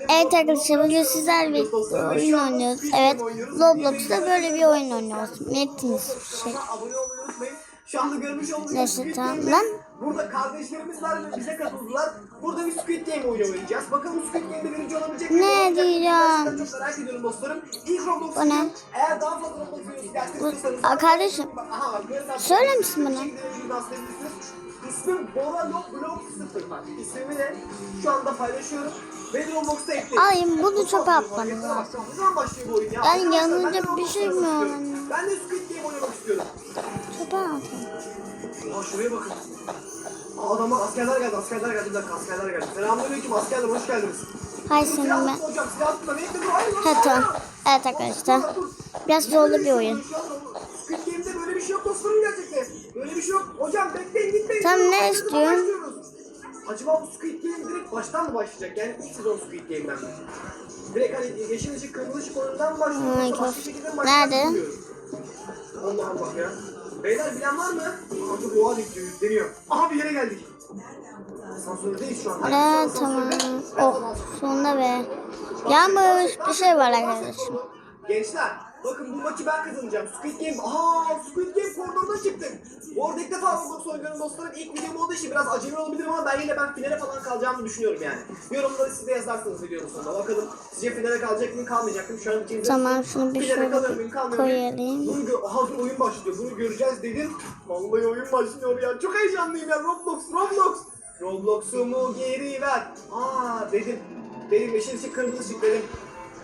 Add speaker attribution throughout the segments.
Speaker 1: Evet arkadaşlar bugün sizlerle birlikte oyun oynuyoruz. Evet Roblox'ta böyle bir oyun oynuyoruz. Metin şey.
Speaker 2: Şu anda görmüş olduğunuz gibi
Speaker 1: tamam.
Speaker 2: Burada kardeşlerimiz var ve bize katıldılar. Burada bir Squid Game oyunu oynayacağız. Bakalım Squid Game'de birinci olabilecek mi?
Speaker 1: Ne diyeceğim?
Speaker 2: Çok merak ediyorum dostlarım. İlk Roblox
Speaker 1: ne?
Speaker 2: Eğer daha fazla Roblox oyunu isterseniz...
Speaker 1: Aa, kardeşim, söyler misin bana?
Speaker 2: İsmim Bora Lock Block 0 bak. İsmimi de şu anda paylaşıyorum. Ve Roblox'ta ekledim.
Speaker 1: Ay, bunu çöpe
Speaker 2: Yeter
Speaker 1: lazım.
Speaker 2: Ne zaman başlıyor bu oyun ya?
Speaker 1: Yanınca
Speaker 2: ben de
Speaker 1: bir şey mi
Speaker 2: istiyorum. Ben de Squid Game oynamak istiyorum.
Speaker 1: Çöpe atın.
Speaker 2: Aa şuraya bakın. Aa adamlar askerler geldi, askerler geldi. Bir dakika askerler geldi. Selamünaleyküm askerler, hoş geldiniz.
Speaker 1: Hay senin ben.
Speaker 2: hocam, silah tutma. Bekle dur, hayır lan.
Speaker 1: Ha tamam.
Speaker 2: hayır.
Speaker 1: Evet arkadaşlar. Biraz zorlu bir oyun.
Speaker 2: Bir şey yok. Hocam bekleyin gitmeyin. Dur,
Speaker 1: ne istiyorsun?
Speaker 2: başlıyoruz. Acaba bu Squid Game direkt baştan mı başlayacak? Yani ilk sezon Squid Game'den mi? Direkt hani yeşil ışık, kırmızı ışık oyundan mı başlıyor?
Speaker 1: Ay,
Speaker 2: yoksa başka şekilde mi başlayacak
Speaker 1: Nerede?
Speaker 2: bilmiyorum. Allah'ım bak ya. Beyler bilen var mı? Aha dur oha diyor, yükleniyor. Aha bir yere geldik. Asansördeyiz şu an.
Speaker 1: Evet
Speaker 2: Herkes
Speaker 1: tamam.
Speaker 2: asansörde.
Speaker 1: Oh sonunda be. Yağmur bir şey var arkadaşım.
Speaker 2: Gençler bakın bu maçı ben kazanacağım. Squid Game. Aa Squid Game koridoruna çıktık. Bu arada ilk defa Roblox oynuyorum dostlarım. İlk videom olduğu için biraz acemi olabilirim ama ben yine ben finale falan kalacağımı düşünüyorum yani. Yorumları siz de yazarsınız videonun sonunda. Bakalım sizce finale kalacak mıyım kalmayacak mıyım? Şu an ikimizin
Speaker 1: Tamam şunu bir şöyle koyalım.
Speaker 2: Bunu gö- Aha dur oyun başlıyor. Bunu göreceğiz dedim. Vallahi oyun başlıyor ya. Çok heyecanlıyım ya. Roblox, Roblox. Roblox'umu geri ver. Aa dedim. Benim yeşil ışık kırmızı ışık dedim.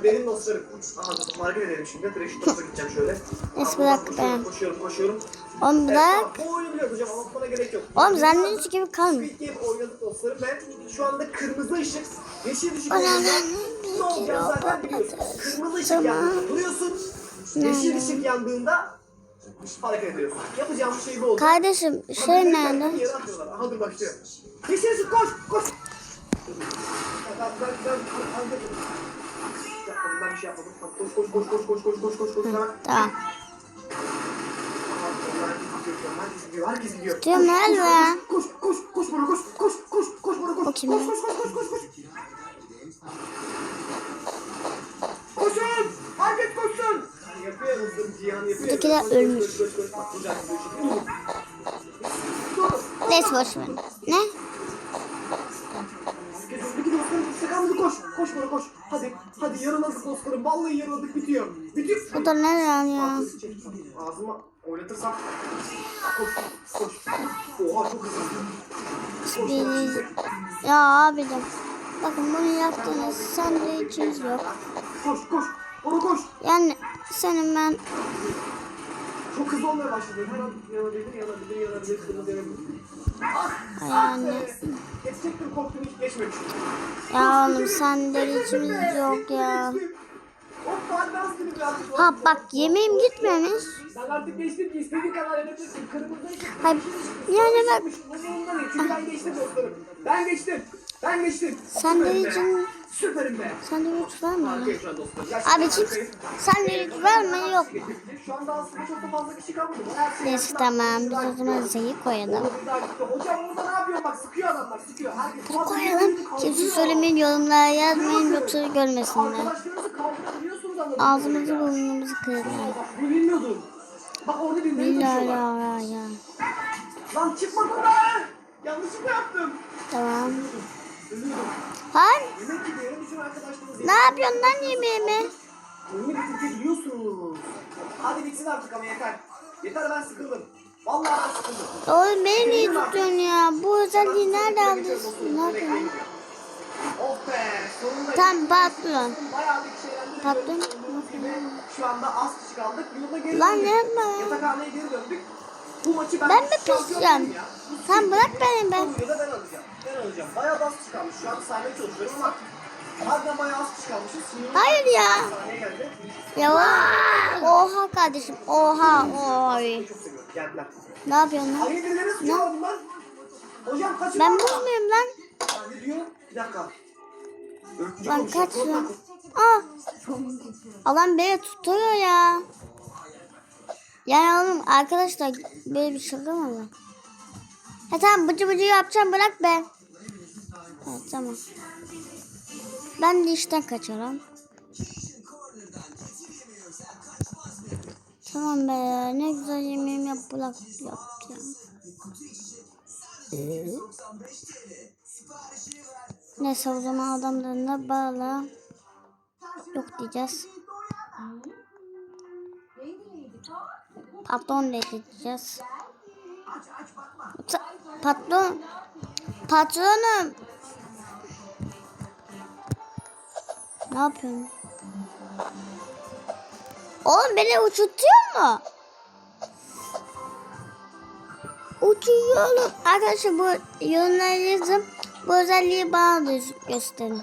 Speaker 2: Benim dostlarım. Aha hareket edelim şimdi. Direkt şu gideceğim şöyle. Aa,
Speaker 1: bırak
Speaker 2: koşuyorum. Koşuyorum koşuyorum.
Speaker 1: Oğlum bırak.
Speaker 2: tamam, bu oyunu biliyoruz hocam anlatmana gerek yok.
Speaker 1: Oğlum zannediyorsun gibi kalma.
Speaker 2: Squid Game oynadık dostlarım ve şu anda kırmızı ışık, yeşil ışık
Speaker 1: ben
Speaker 2: Ne olacak
Speaker 1: bir
Speaker 2: zaten biliyorsun. Kırmızı ışık yandığında duruyorsun, yeşil ışık yandığında hareket ediyorsun. Yapacağım bir şey bu oldu.
Speaker 1: Kardeşim şey
Speaker 2: direkt
Speaker 1: nerede?
Speaker 2: Aha dur başlıyor. Yeşil ışık koş koş. Ben, ben, ben, ben, ben, ben bir şey yapmadım. Koş koş koş koş koş koş koş koş koş. Hemen.
Speaker 1: Tamam.
Speaker 2: Herkes gidiyor, herkes gidiyor.
Speaker 1: Diyorum nerede?
Speaker 2: Koş, koş, koş bana koş, koş, koş, koş bana koş.
Speaker 1: O kim
Speaker 2: Koş,
Speaker 1: ya?
Speaker 2: koş, koş, koş, koş, koş. Koşun! Herkes koşsun! Yapıyor hızlı Cihan yapıyor.
Speaker 1: Buradakiler
Speaker 2: Koş, koş,
Speaker 1: ölmüş.
Speaker 2: Bak.
Speaker 1: Neyse. Ne?
Speaker 2: Kalmadı koş. Koş bana koş. Hadi, hadi yarıladık dostlarım. Vallahi yarıladık bitiyor. Bitiyor.
Speaker 1: Bu da nereden ya?
Speaker 2: Ağzıma oynatırsam. Koş, koş. Oha çok hızlı. Koş.
Speaker 1: Ya abicim. Bakın bunu yaptığınız sandviçiniz yok.
Speaker 2: Koş koş. Ona koş.
Speaker 1: Yani senin ben
Speaker 2: Çok hızlı olmaya başladı. Her an yanabilir, yanabilir, yanabilir, kırmızı yanabilir. Ah! Hiç geçmemiş.
Speaker 1: Ya oğlum sandviçimiz yok ya.
Speaker 2: Ben.
Speaker 1: Ha bak yemeğim gitmemiş.
Speaker 2: Ben artık geçtim ki istediğin kadar yapabilirsin. Kırmızı.
Speaker 1: Hayır, yani.
Speaker 2: Çünkü ben geçtim dostlarım. Ben geçtim. Ben geçtim.
Speaker 1: Sandviçin
Speaker 2: Süperim be. Sen de lütfen mi?
Speaker 1: Abicim
Speaker 2: sen
Speaker 1: de lütfen mi yok
Speaker 2: mu?
Speaker 1: Neyse tamam biz o zaman Z'yi koyalım.
Speaker 2: Bunu
Speaker 1: koyalım. Kimse söylemeyin yorumlara yazmayın yoksa görmesinler. Ağzımızı burnumuzu kırdılar.
Speaker 2: Bunu bilmiyordum. Bak orada
Speaker 1: bildiğini düşünüyorlar.
Speaker 2: Lan çıkmadın lan. Yanlışlıkla yaptım.
Speaker 1: Tamam.
Speaker 2: Arkadaşlarınız.
Speaker 1: ne yapıyorsun lan yemeğimi?
Speaker 2: Oyunu bitirtebiliyorsunuz. Hadi bitsin artık ama yeter. Yeter ben sıkıldım. Vallahi ben sıkıldım.
Speaker 1: Oğlum beni niye tutuyorsun ya? Bu özelliği nerede aldın? Ne yapıyorsun?
Speaker 2: Oh be sonunda.
Speaker 1: Tam patron.
Speaker 2: Bayağı bir şeylerden
Speaker 1: Patron.
Speaker 2: Şu anda az kişi kaldık. Yolda geri
Speaker 1: Lan
Speaker 2: döndük.
Speaker 1: ne yapma ya?
Speaker 2: Yatakhaneye geri döndük. Bu maçı ben,
Speaker 1: Ben mi.
Speaker 2: Bu
Speaker 1: Sen bırak beni ben.
Speaker 2: Bu videoda ben alacağım. Ben alacağım. Bayağı kişi kalmış. Şu an sahneye çalışıyorum ama harbiden bayağı az. Şimdi
Speaker 1: Hayır ya.
Speaker 2: Sahneye geldi.
Speaker 1: Ya oha kardeşim. Oha oy.
Speaker 2: Geldiler.
Speaker 1: Ne yapıyorsun lan?
Speaker 2: Hayır birileri bunlar. Hocam kaçın.
Speaker 1: Ben
Speaker 2: oradan.
Speaker 1: bozmuyorum lan.
Speaker 2: Ne diyor? Bir dakika. Öpücük
Speaker 1: Lan
Speaker 2: konuşuyor.
Speaker 1: kaç
Speaker 2: Dur,
Speaker 1: lan.
Speaker 2: dur.
Speaker 1: Aa. Alan beni tutuyor ya. Yani oğlum arkadaşlar böyle bir şaka mı var? Ha tamam bıcı bıcı yapacağım bırak be. Evet tamam. Ben de işten kaçarım. Tamam be ne güzel yemeğim yap bırak yaptı ya. Neyse o zaman adamlarına bağla. Yok diyeceğiz. Patron diyeceğiz. Patron patronum ne yapıyorsun? Oğlum beni uçutuyor mu? Uçuyorum. Arkadaşlar bu yönlerizm bu özelliği bana da gösterin.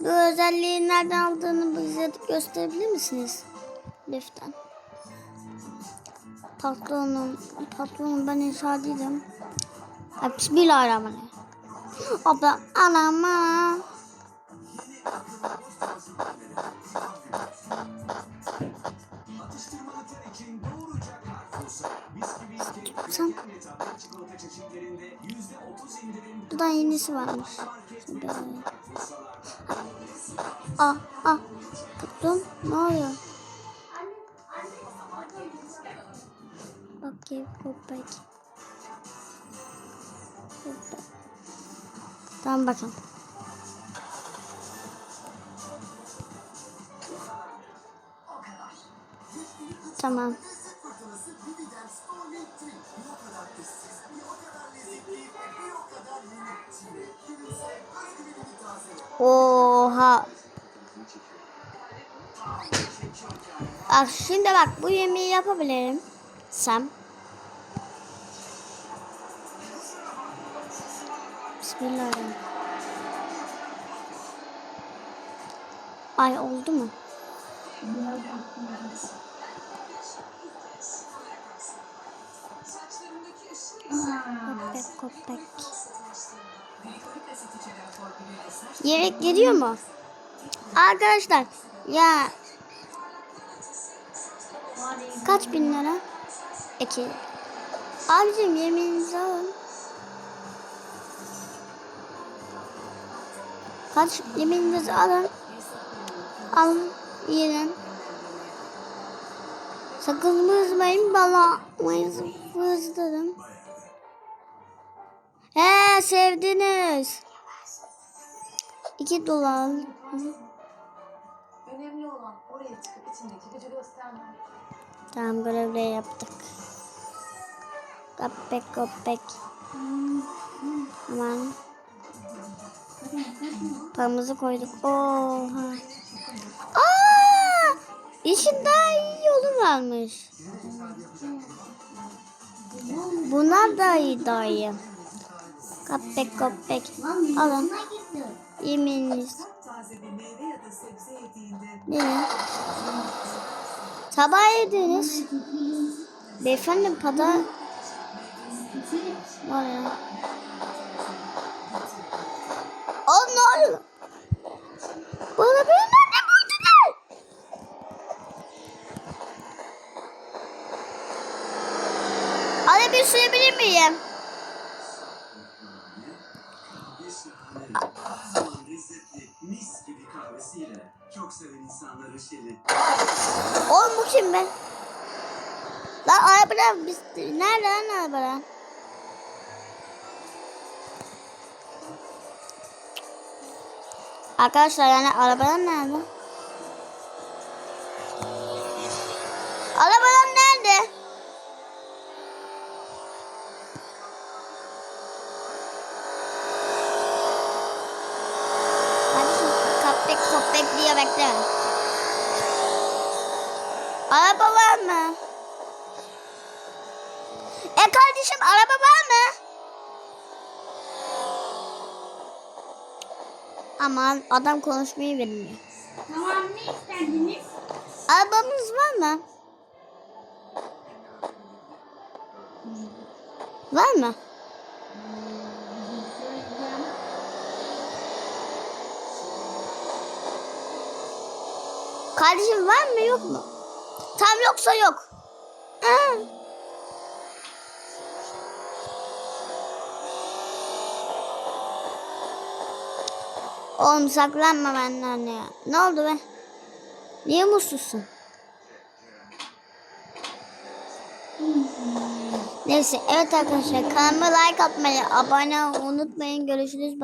Speaker 1: Bu özelliği nereden aldığını bize gösterebilir misiniz? Lütfen. Patronum, patronum ben inşa değilim. Ya, Bismillahirrahmanirrahim. Abla anama. Sen. Buradan yenisi varmış. Şöyle. Ah ah. Patron ne oluyor? Okay, köpek. Köpek. Tamam bakın. Tamam. Oha. Bak şimdi bak bu yemeği yapabilirim. Sam. Bismillahirrahmanirrahim. Ay oldu mu? Köpek köpek. Yemek geliyor mu? Arkadaşlar ya kaç bin lira? İki. Abicim yemeğinizi alın. Kaç yemeğinizi alın. Alın yiyin. Sakın bozmayın bana. Vızladım. He sevdiniz. İki dolar. Hı.
Speaker 3: Önemli olan oraya çıkıp içindeki gücü göstermek.
Speaker 1: Tamam görevleri yaptık. Köpek köpek. Aman. Paramızı koyduk. Oha. Aa! İşin daha iyi yolu varmış. Bunlar da iyi daha iyi. Köpek köpek. Alın. Yemeğiniz.
Speaker 3: Ya
Speaker 1: Ne? Sabah yediniz. Beyefendi pada... Ne oluyor? Oluyor? Bana böyle ne vurdular? Hadi bir sürebilir miyim?
Speaker 4: lezzetli, mis gibi kahvesiyle çok seven insanların şeli.
Speaker 1: Oğlum bu kim be? Lan arabadan biz... Nerede lan? Arkadaşlar yani arabadan nerede? Arabadan nerede? Köpek köpek diye bekle. Araba var mı? E kardeşim araba var mı? Aman adam konuşmayı bilmiyor.
Speaker 5: Tamam ne istediniz?
Speaker 1: Arabamız var mı? Var mı? Kardeşim var mı yok mu? Tam yoksa yok. Ha. Oğlum saklanma benden ya. Ne oldu be? Niye mutsuzsun? Neyse evet arkadaşlar kanalıma like atmayı, abone olmayı unutmayın. Görüşürüz. Bye.